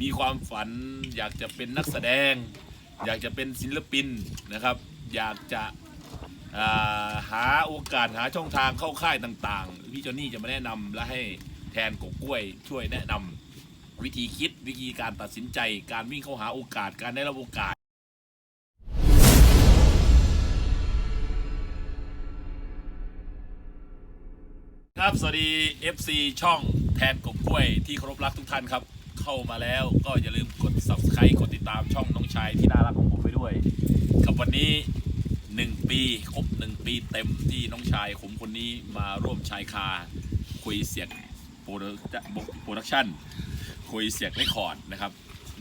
มีความฝัน อยากจะเป็นนักแสดง อยากจะเป็นศิลปินนะครับ อยากจะาหาโอกาสหาช่องทางเข้าค่ายต่างๆ พี่จอนนี่จะมาแนะนำและให้แทนกบกล้วยช่วยแนะนำวิธีคิดวิธีการตัดสินใจ การวิ่งเข้าหาโอกาสการได้รับโอกาสครับสวัสดี FC ช่องแทนกบกล้วยที่เคารพรักทุกท่านครับ เข้ามาแล้วก็อย่าลืมกด subscribe กดติดตามช่องน้องชายที่น่ารักของผมไปด้วย กับวันนี้ 1 ปีครบ 1 ปีเต็มที่น้องชายผมคนนี้มาร่วมชายคาคุยเสียงโปรดักชั่นคุยเสียงเรคคอร์ดนะครับ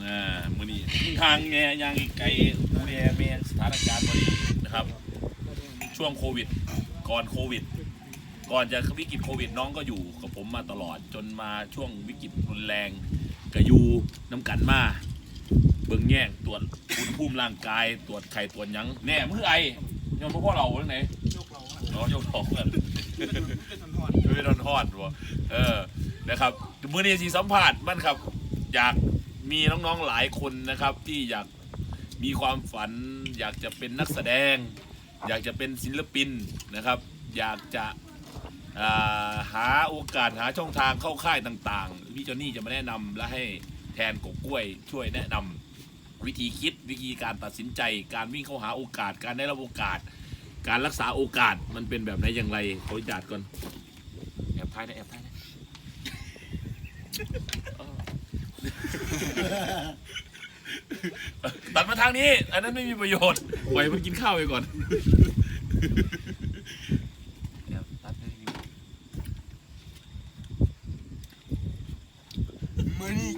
อ่มือนี้ทางแงยังไกลดูแลเมนสถานการณ์พอดีนะครับ ช่วงโควิด ก่อนโควิด ก่อนจะวิกฤตโควิดน้องก็อยู่กับผมมาตลอดจนมาช่วงวิกฤตรุนแรง กะยูน้ำกันมาเบิ่งแย่งตรวจอุณหภูมิร่างกายตรวจไข่ตรวจหยังแน่มือไอยังพวกเราเรื่องไหนยกเราอะอ๋อยกท้องกันเป็นเป็นทอนไม่ร้อนทอดวะเออนะครับมือนี้สีสัมผัสมันครับ อยากมีน้องๆหลายคนนะครับที่อยากมีความฝัน อยากจะเป็นนักแสดง อยากจะเป็นศิลปินนะครับ อยากจะ หาโอกาสหาช่องทางเข้าค่ายต่างๆ พี่จอนนี่จะมาแนะนำและให้แทนกบกล้วยช่วยแนะนำวิธีคิดวิธีการตัดสินใจ การวิ่งเข้าหาโอกาส การได้รับโอกาส การรักษาโอกาสมันเป็นแบบไหนอย่างไรขออนุญาตก่อนแอบท้ายนะแอบท้ายนะตัดมาทางนี้ อันนั้นไม่มีประโยชน์ปล่อยมันกินข้าวไปก่อน มานี่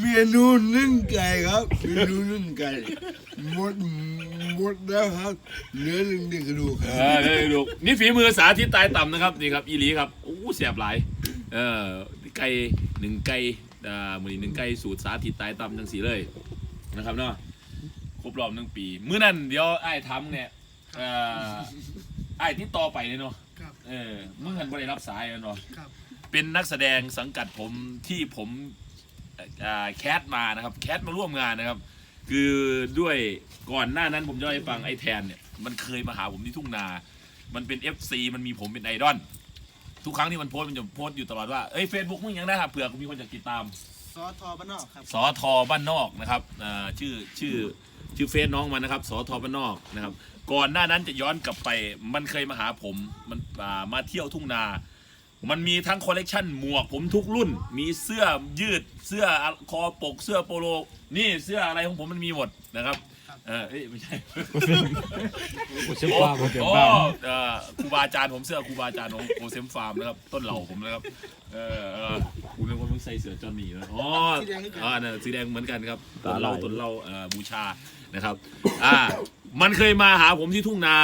เมนูนึ่งไก่ครับเมนูนึ่งไก่หมดหมดแล้วครับเหลือหนึ่งเดียวกระดูกคเอรับอได้ดูนี่ฝีมือสาธิตตายต่ำนะครับนี่ครับอีหลีครับโอ้เสียบหลายเออไก่หนึ่งไก่อ่ามือนี้หนึ่งไก่สูตรสาธิตตายต่ำจังสีเลยนะครับเนาะครบรอบหนึ่งปีมื้อนั้นเดี๋ยวไอ้ายทำเนี่ยเอ่อไอ้ายที่ต่อไปเลยเนาะครับ เออมึงหันบ่ได้รับสายแล้วเนาะครับ เป็นนักแสดงสังกัดผมที่ผมอ่า แคสมานะครับแคสมาร่วมงานนะครับ คือด้วยก่อนหน้านั้นผมจะให้ฟังไอ้แทนเนี่ยมันเคยมาหาผมที่ทุ่งนา มันเป็น FC มันมีผมเป็นไอดอลทุกครั้งที่มันโพสต์มันจะโพสต์อยู่ตลอดว่าเอ้ยเฟซบุ๊กมึงยังนะครับเผื่อมีคนจะติดตามซอสทอบ้านนอกครับสอทอบ้านนอกนะครับอ่าชื่อชื่อชื่อเฟซน้องมันนะครับสอทอบ้านนอกนะครับ ก่อนหน้านั้นจะย้อนกลับไป มันเคยมาหาผมมันอ่ามาเที่ยวทุ่งนา มันมีทั้งคอลเลกชันหมวกผมทุกรุ่น มีเสื้อยืดเสื้อคอปกเสื้อโปโล นี่เสื้ออะไรของผมมันมีหมดนะครับ เออเอ้ยไม่ใช่โอเซมฟาร์มโอเซมโอ้ฟาร์มเอ่อครูบาอาจารย์ผมเสื้อครูบาอาจารย์ของโอเซมฟาร์มนะครับต้นเหล่าผมนะครับเออเออกูนึกว่ามึงใส่เสื้อจอห์นนี่นะอ๋ออ่าเนี่ยสีแดงเหมือนกันครับต้นเหล่าต้นเหล่าเอ่อบูชานะครับอ่ามันเคยมาหาผมที่ทุ่งนา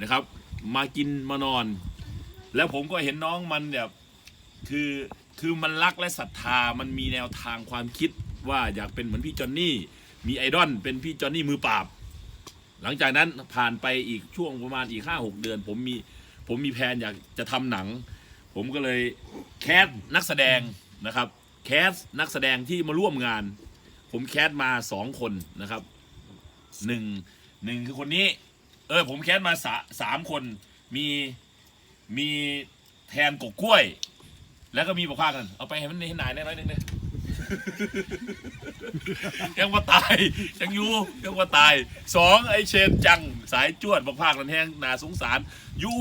นะครับ มากินมานอน แล้วผมก็เห็นน้องมันแบบคือคือมันรักและศรัทธามันมีแนวทางความคิดว่าอยากเป็นเหมือนพี่จอนนี่ มีไอดอลเป็นพี่จอนนี่มือปราบ หลังจากนั้นผ่านไปอีกช่วงประมาณอีกห้าหกเดือน ผมมีผมมีแผนอยากจะทำหนัง ผมก็เลยแคสนักแสดงนะครับ แคสนักแสดงที่มาร่วมงาน ผมแคสมาสองคนนะครับหนึ่งหนึ่งคือคนนี้ เออผมแคสมาสามคนมี มีแทนกกกล้วย แล้วก็มีบอกพากัน เอาไปให้มันในหนายได้ร้อยหนึ่งเลยยังว่าตายยังอยู่ยังว่าตายสองไอเชนจังสายจวดบักภาคนันแห้งนาสงสารอยู่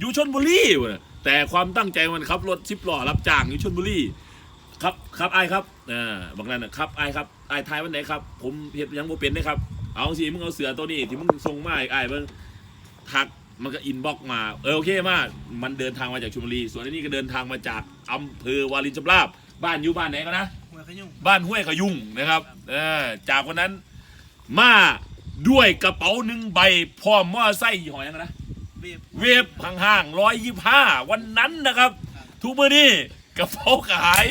อยู่ชนบุรีเว้ยแต่ความตั้งใจมันขับรถสิบล้อรับจ้างอยู่ชนบุรีครับครับไอครับอ่าบางนั้นนะครับไอครับไอทายวันไหนครับ ผมเห็ดหยังบ่เป็นนะครับ เอาสิมึงเอาเสือตัวนี้ที่มึงส่งมาให้ไอายเบิ่งทัก มันก็อินบ็อกมาเออโอเคมากมันเดินทางมาจากชลบุรี ส่วนอันนี้ก็เดินทางมาจากอำเภอวารินชำราบ บ้านอยู่บ้านไหนกันนะ หัวขยุ่งบ้านห้วยขยุงนะครับเออจากวันนั้นมาด้วยกระเป๋าหนึ่งใบพร้อมมอไซค์ยี่ห้อยังไงนะเวฟเวฟห่างๆร้อยยี่ห้าวันนั้นนะครับทุกมื่อนี้กระเป๋าขาย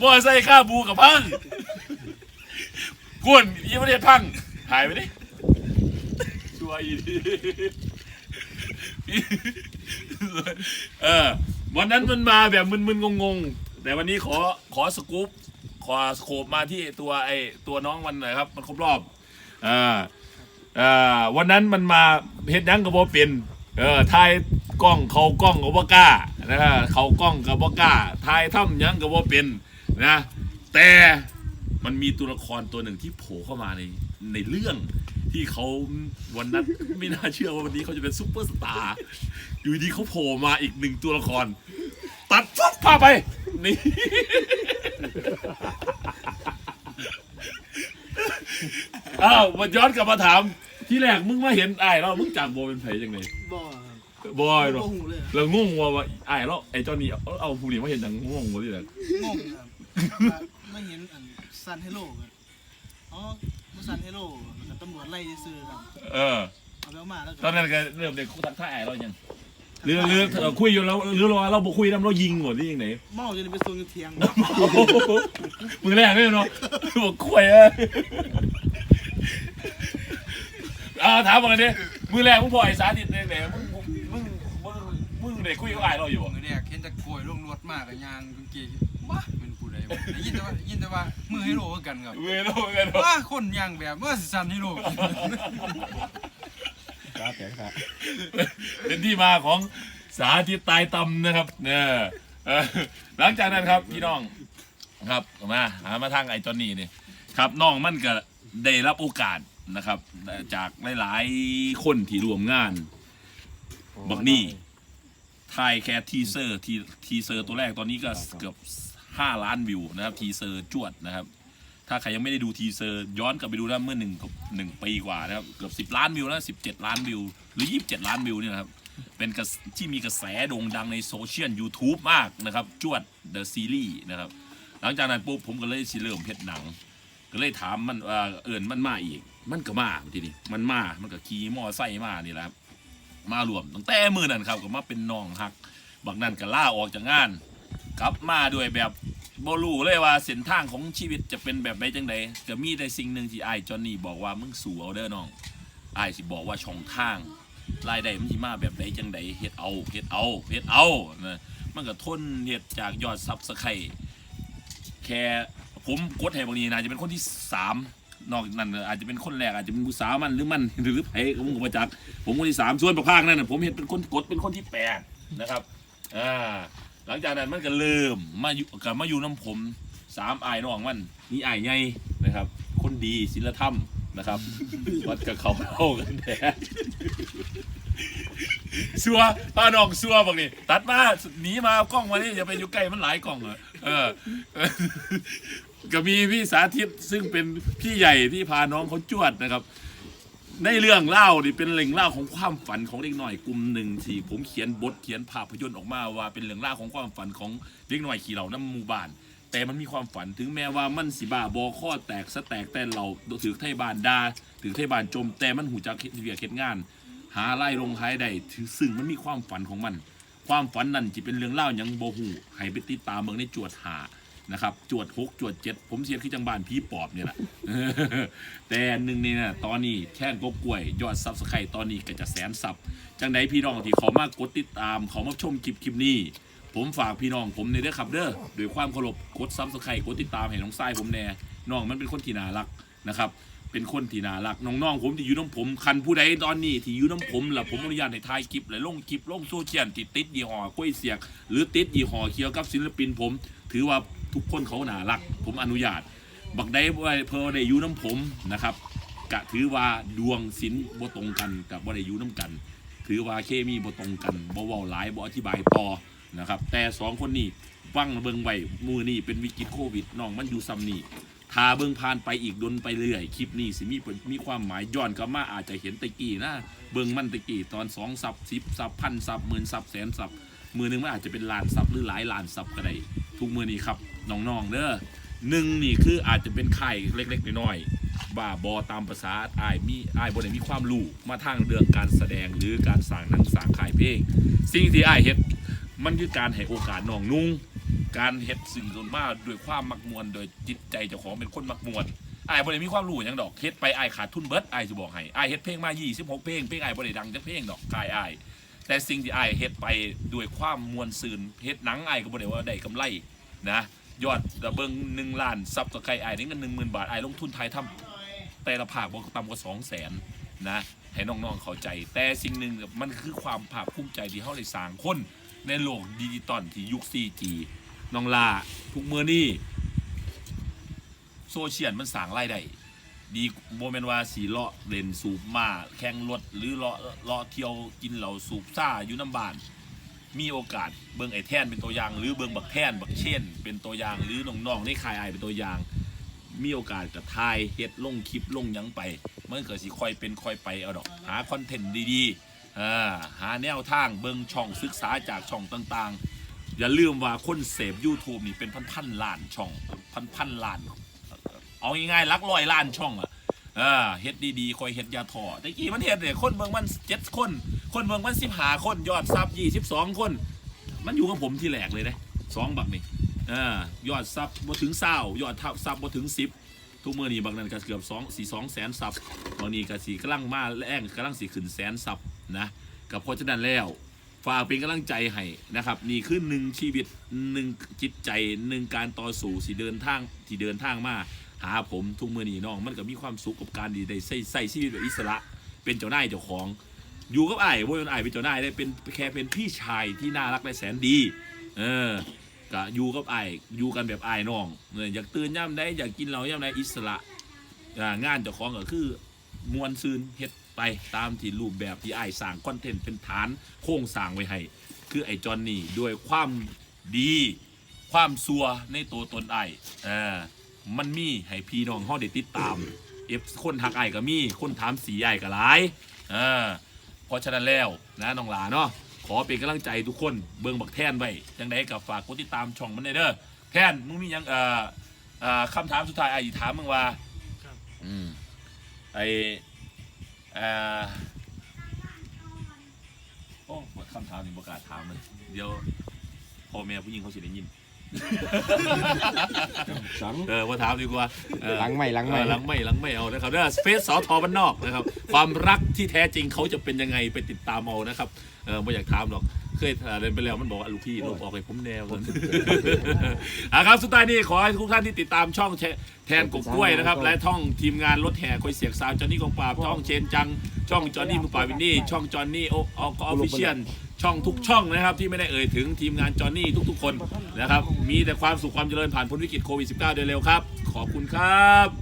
มอไซค์ค่าบูกับพังกวนยี่ประเทศพังหายไปดิช่วยอีดี เออ วันนั้นมันมาแบบมึนๆงงๆ แต่วันนี้ขอขอสกู๊ปขอสโคปมาที่ตัวไอตัวน้องมันหน่อยครับ มันครบรอบอ่าอ่าวันนั้นมันมาเฮ็ดหยังกับโบเป็นเออทายกล้องเขากล้องกับโบกล้านะฮะเขากล้องกับโบกล้าทายถ้ำหยังกับโบเป็นนะแต่มันมีตัวละครตัวหนึ่งที่โผล่เข้ามาในในเรื่อง ที่เขาวันนั้นไม่น่าเชื่อว่าวันนี้เขาจะเป็นซุปเปอร์สตาร์อยู่ดีเขาโผล่มาอีกหนึ่งตัวละคร ตัดฟุบพาไป นี่ อ้าวมาย้อนกลับมาถาม ที่แรกมึงมาเห็นไอ้ายเรามึงจากโบเป็นไผจังไงบ่บอยคหรรัอบบ่หูเลยเรางงว่าว่าไอ้ายเราไอ้เจ้านี่เอาเอาผู้นี้มาเห็นจังงงว่าที่แรกงงครับว่าไม่เห็นอันซันเฮโร่ครับอ๋อมาซันเฮโร่แล้วก็ ตำรวจไล่ซื้อครับเออ เอาไปเอามาแล้วตอนนั้นก็เริ่มเด็กคุยทักทายไอ้ายเรายังหรือหรือเอ่อคุยอยู่แล้วหรือเราเราบอกคุยแล้วเรายิงหมดที่ยังไงเมาจนไปส่งอยู่เทียงมือแรกเลยเนาะบอกคุยเอ้ยอ่าถามมากันดิมือแรกมึงพอไอ้สาธิตเนี่ยมึงมึงมึงมึงมึงเด็กคุยกับไอ้ายเราอยู่มือเนี่ยเห็นแต่กล้วยลงรถมากกับยางกางเกงว้า ยินแต่ว่าได้ยินแต่ว่ามือให้โลกันครับมือเราเหมือนกันเนอะว้าคนยางแบบว่าสิสันให้โลขาแตกขาเป็นที่มาของสาธิตตายตำนะครับเนี่ยเออหลังจากนั้นครับพี่น้องครับมาหามาทางไอ้จอนนี่นี่ครับน้องมันก็ได้รับโอกาสนะครับ จากหลายๆคนที่ร่วมงานบักนี่ทายแค่ทีเซอร์ทีทีเซอร์ตัวแรกตอนนี้ก็เกือบ 5 ล้านวิวนะครับทีเซอร์จวดนะครับ ถ้าใครยังไม่ได้ดูทีเซอร์ย้อนกลับไปดูนะเมื่อหนึ่งกับหนึ่งปีกว่านะครับเกือบสิบล้านวิวแล้วสิบเจ็ดล้านวิว หรือยี่สิบเจ็ดล้านวิวเนี่ยนะครับเป็นที่มีกระแสโด่งดังในโซเชียล YouTube มากนะครับ จวดเดอะซีรีส์นะครับ หลังจากนั้นปุ๊บผมก็เลยสิเริ่มเพชรหนัง ก็เลยถามมันเอิญมันมาอีก มันก็มาทีนี้มันมา มันก็ขี่มอไซค์มานี่แหละครับมารวมตั้งแต่มือนั่นครับก็มาเป็นน้องฮักบักนั่นก็ล่าออกจากงาน กลับมาด้วยแบบบรู้เลยว่าเส้นทางของชีวิตจะเป็นแบบไหนจังใดก็มีแต่สิ่งหนึ่งที่ไอ้จอนนี่บอกว่ามึงสู่เอาเด้อน้องไอ้สิบอกว่าช่องทางรายได้มันสิมาแบบไหนจังใดเฮ็ดเอาเฮ็ดเอาเฮ็ดเอานะมันก็ทนเฮ็ดจากยอดซับสไครแค่ผมกดให้บางนี้นะจะเป็นคนที่สามนอกนั้นอาจจะเป็นคนแรกอาจจะเป็นผู้สาวมันหรือมันหรือไผผมก็มาจากผมคนที่สามส่วนประภาคนั่นนะผมเห็นเป็นคนกดเป็นคนที่แปดนะครับอ่า หลังจากนั้นมันก็เริ่มมาอยู่กับมาอยู่น้ำผมสามอายน้องมันนี่อายใหญ่นะครับ คนดีศิลธรรมนะครับ วัดกับเขาเข้ากันแท้ซัวป้าน้องซัวบอกนี่ตัดมาหนีมาเอากล้องมานี่อย่าไปอยู่ใกล้มันหลายกล้องอะเออก็มีพี่สาธิตซึ่งเป็นพี่ใหญ่ที่พาน้องเขาจวดนะครับ ในเรื่องเล่านี่เป็นเรื่องเล่าของความฝันของเด็กหน่อยกลุ่มหนึ่งที่ผมเขียนบทเขียนภาพยนตร์ออกมาว่าเป็นเรื่องเล่าของความฝันของเด็กหน่อยขี่เหล่าน้ำหมู่บ้าน แต่มันมีความฝันถึงแม้ว่ามันสิบ้าบอข้อแตกสแตกแต่เราถือไทยบานดาถือไทยบานจม แต่มันหูจักเฮ็ดเวียกเฮ็ดงาน หาไล่ลงท้ายได้ถือซึ่งมันมีความฝันของมัน ความฝันนั้นจะเป็นเรื่องเล่าอย่างโบหูให้ไปติดตามเมืองในจวดหา นะครับจวดหกจวดเจ็ดผมเสียคือจังบานผีปอบเนี่ยแหละแต่หนึ่งนี่นะตอนนี้แค่นกบกล้วย ยอดซับสไครต์ตอนนี้ก็จะแสนซับจังใดพี่น้องที่ขามากกดติดตามขามาชมคลิปคลิปนี้ ผมฝากพี่น้องผมในเด้อครับเด้อด้วยความเคารพกดซับสไครต์กดติดตามให้น้องทรายผมแน่น้องมันเป็นคนที่น่ารักนะครับเป็นคนที่น่ารักน้องๆผมที่อยู่น้ำผมคันผู้ใดตอนนี้ที่อยู่น้ำผมล่ะผมอนุญาตให้ถ่ายคลิปและลงคลิปลงโซเชียลติดติดยี่ห้อกล้วยเสียก หรือติดยี่ห้อเกี่ยวกับศิลปินผม ถือว่า ทุกคนเขาหนารัก ผมอนุญาต บักได้เพอได้อยู่น้ำผมนะครับกะถือว่าดวงศิลบ่ตรงกันกับบ่ได้อยู่น้ำกัน ถือว่าเคมีบ่ตรงกันบ่เว้าหลายบ่อธิบายต่อนะครับ แต่สองคนนี้ฟังเบิ่งไว้มือนี่เป็นวิกฤตโควิดน้องมันอยู่ซ้ำนี่ทาเบิ่งผ่านไปอีกดนไปเรื่อยคลิปนี้สิมีมีความหมายย้อนกลับมาอาจจะเห็นตะกี้นะเบิ่งมันตะกี้ตอนสองสับสิบสับพันสับหมื่นสับแสนสับมือหนึงมันอาจจะเป็นล้านสับหรือหลายล้านสับก็ได้ทุกมือนี้ครับ น้องๆเด้อหนึ่งนี่คืออาจจะเป็นไข่เล็กๆน้อยๆบ้าบอตามภาษาอายมีอายบนไหนมีความรู้มาทางเรื่องการแสดงหรือการสร้างหนังสร้างขายเพลงสิ่งที่อายเฮ็ดมันคือการให้โอกาสน้องนุ่งการเฮ็ดสิ่งส่วนมากด้วยความมักมวนโดยจิตใจเจ้าของเป็นคนมักมวนอายบ่ได้มีความรู้ยังดอกเฮ็ดไปไอายขาดทุนเบิดอายสิบอกให้อายเฮ็ดเพลงมา26เพลงเพลงไอายบ่ได้ดังจักเพลงดอกกายไอายแต่สิ่งที่ไอายเฮ็ดไปด้วยความมวลซืนเฮ็ดหนังไอายก็บ่ได้ว่าได้กำไรนะ ยอดระเบิงหนึ่งล้านซับตะไคร้ไอ้นี่เงินหนึ่งหมื่นบาทไอ้ลงทุนไทยทำแต่ละภาคบอกต่ำกว่าสองแสนนะให้น้องๆเข้าใจ แต่สิ่งหนึ่งมันคือความภาคภูมิใจที่เขาได้สร้างคนในโลกดิจิตอลที่ยุค 4G น้องลาทุกมือนี่โซเชียลมันสร้างรายได้ดีโมเมนว่าสีเลาะเล่นสูบมาแข่งรถหรือเลาะเลาะเที่ยวกินเหล้าสูบซ่าอยู่น้ำบาน มีโอกาสเบิ่งไอ้แท่นเป็นตัวอย่าง หรือเบิ่งบักแท่นบักเช่น เป็นตัวอย่างหรือน้องๆในคายไอเป็นตัวอย่าง มีโอกาสกับทายเฮ็ดลงคลิปลงยังไปมันก็สิคอยเป็นคอยไปเอาดอก หาคอนเทนต์ดีๆหาแนวทางเบิ่งช่องศึกษาจากช่องต่างๆ อย่าลืมว่าคนเสพ YouTube นี่เป็นพันๆล้านช่องพันๆล้าน เอาง่ายๆลักร้อยล้านช่องอะเฮ็ดดีๆคอยเฮ็ดยาถอแต่กี้มันเฮ็ดเนี่ยคนเบิ่งมันเจ็ดคน คนเบิ่งมันสิบหาคนยอดซับยี่สิบสองคน มันอยู่กับผมที่แหลกเลยนะสองบักนี่ออยอดซับบ่ถึงเศร้ายอดทับซับบ่ถึงสิบทุกมื้อนี้บางนั้นก็เกือบสองสี่สองแสนซับบางนี้ก็สี่กำลังมาแรงกำลังสี่ขึ้นแสนซับนะกับเพราะฉะนั้นแล้วฝากเป็นกำลังใจให้นะครับนี่คือหนึ่งชีวิตหนึ่งจิตใจหนึ่งการต่อสู้สิเดินทางที่เดินทางมาหาผมทุกมือนี้น้องมันก็มีความสุขกับการดีได้ใส่ใส่ชีวิตแบบอิสระ เป็นเจ้านายเจ้าของ อยู่กับไอ้ายว่าเป็นไอ้เป็นเจ้านายได้เป็นแค่เป็นพี่ชายที่น่ารักและแสนดี เออก็อยู่กับไอ้อยู่กันแบบไอ้น้องเอออยากตื่นย่ำได้อยากกินเหล้าย่ำได้อิสระงานเจ้าของก็คือมวนซืนเฮ็ดไปตามที่รูปแบบที่ไอ้สร้างคอนเทนต์เป็นฐานโครงสร้างไว้ให้ คือไอ้จอนนี่ด้วยความดีความซัวในตัวตนไอ้เออมันมีให้พี่น้องเฮาได้ติดตามเอฟคนทักไอ้ก็มีคนถามสีไอ้ก็หลายเออ ราะฉะนั้นแล้วนะน้องหลาเนาะขอเป็นกำลังใจทุกคนเบิ่งบักแท่นไว้จังไดก็ฝากกดติดตามช่องมันได้เด้อแท่นมึงมีหยังเอ่อเอ่อคำถามสุดท้ายไอ้ายถามมึงว่าครับ อืมไอเอ่อโอ้หมดคำถามนี่ประกล้าศถามเลยเดี๋ยวพ่อแม่ผู้หญิงเขาสิได้ยิน สัง เออมาถามดีกว่าเออหลังไม่หลังไม่ เออหลังไม่หลังไม่เอานะครับเด้อสเปซสอทอบ้านนอกนะครับ ความรักที่แท้จริงเขาจะเป็นยังไงไปติดตามเอานะครับเออไม่อยากถามหรอกเคยเดินไปแล้วมันบอกว่าลูกพี่ลบออกไปผมแนวเลยอะครับสุดท้ายนี้ขอให้ทุกท่านที่ติดตามช่องแชแทนกบกล้วยนะครับ และท่องทีมงานรถแห่คอยเสียงซาวจอห์นนี่กองปราบช่องเชนจัง ช่องจอห์นนี่มือปราบวินนี่ช่องจอห์นนี่โอออฟฟิเชียล ช่องทุกช่องนะครับ ที่ไม่ได้เอ่ยถึงทีมงานจอห์นนี่ทุก ๆ คนนะครับ มีแต่ความสุขความเจริญผ่านพ้นวิกฤตโควิด -19 โดยเร็วครับ ขอบคุณครับ